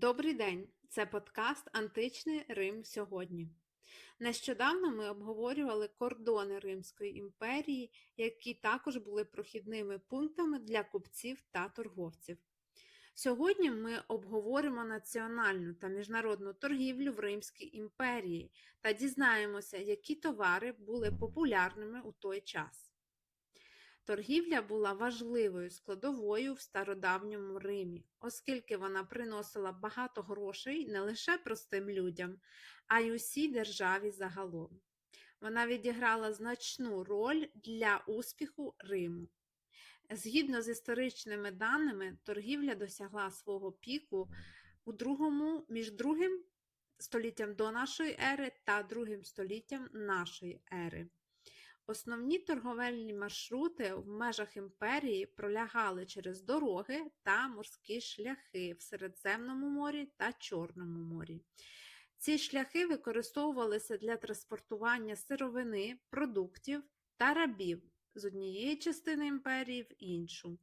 Добрий день! Це подкаст Античний Рим сьогодні. Нещодавно ми обговорювали кордони Римської імперії, які також були прохідними пунктами для купців та торговців. Сьогодні ми обговоримо національну та міжнародну торгівлю в Римській імперії та дізнаємося, які товари були популярними у той час. Торгівля була важливою складовою в стародавньому Римі, оскільки вона приносила багато грошей не лише простим людям, а й усій державі загалом. Вона відіграла значну роль для успіху Риму. Згідно з історичними даними, торгівля досягла свого піку у другому, між другим століттям до нашої ери та другим століттям нашої ери. Основні торговельні маршрути в межах імперії пролягали через дороги та морські шляхи в Середземному морі та Чорному морі. Ці шляхи використовувалися для транспортування сировини, продуктів та рабів з однієї частини імперії в іншу.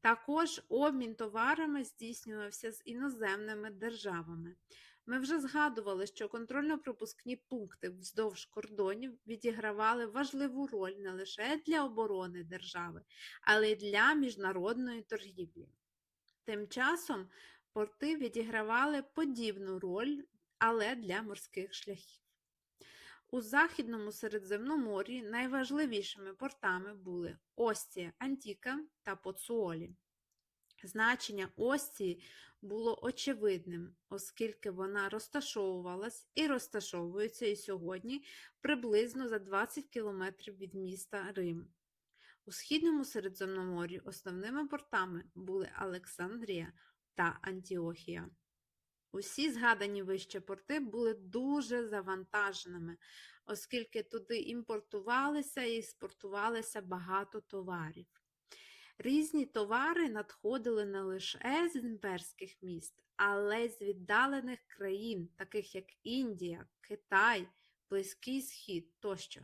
Також обмін товарами здійснювався з іноземними державами. Ми вже згадували, що контрольно-пропускні пункти вздовж кордонів відігравали важливу роль не лише для оборони держави, але й для міжнародної торгівлі. Тим часом порти відігравали подібну роль, але для морських шляхів. У Західному Середземномор'ї найважливішими портами були Остія, Антіка та Поцуолі. Значення Остії було очевидним, оскільки вона розташовувалась і розташовується і сьогодні приблизно за 20 кілометрів від міста Рим. У Східному Середземномор'ї основними портами були Олександрія та Антіохія. Усі згадані вище порти були дуже завантаженими, оскільки туди імпортувалися і експортувалися багато товарів. Різні товари надходили не лише з імперських міст, але й з віддалених країн, таких як Індія, Китай, Близький Схід тощо.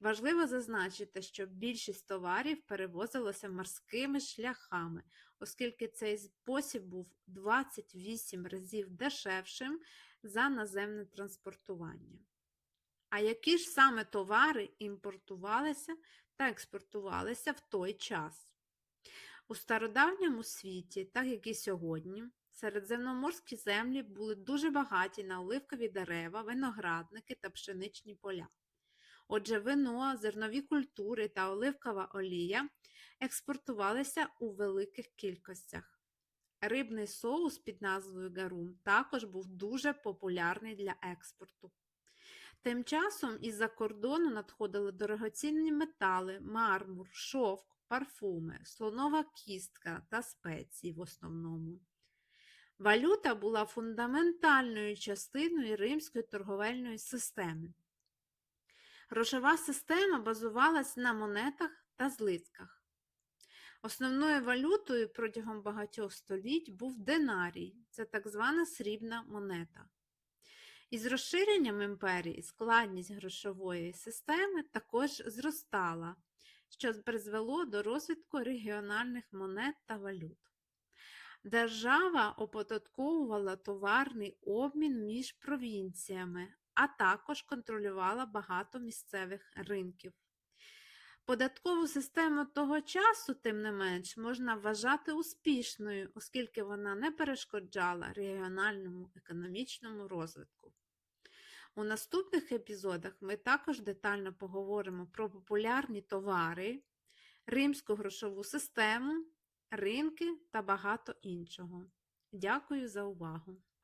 Важливо зазначити, що більшість товарів перевозилася морськими шляхами, оскільки цей спосіб був 28 разів дешевшим за наземне транспортування. А які ж саме товари імпортувалися та експортувалися в той час? У стародавньому світі, так як і сьогодні, середземноморські землі були дуже багаті на оливкові дерева, виноградники та пшеничні поля. Отже, вино, зернові культури та оливкова олія експортувалися у великих кількостях. Рибний соус під назвою гарум також був дуже популярний для експорту. Тим часом із-за кордону надходили дорогоцінні метали, мармур, шовк, парфуми, слонова кістка та спеції в основному. Валюта була фундаментальною частиною римської торговельної системи. Грошова система базувалась на монетах та злитках. Основною валютою протягом багатьох століть був динарій, це так звана срібна монета. Із розширенням імперії складність грошової системи також зростала, що призвело до розвитку регіональних монет та валют. Держава оподатковувала товарний обмін між провінціями, а також контролювала багато місцевих ринків. Податкову систему того часу, тим не менш, можна вважати успішною, оскільки вона не перешкоджала регіональному економічному розвитку. У наступних епізодах ми також детально поговоримо про популярні товари, римську грошову систему, ринки та багато іншого. Дякую за увагу!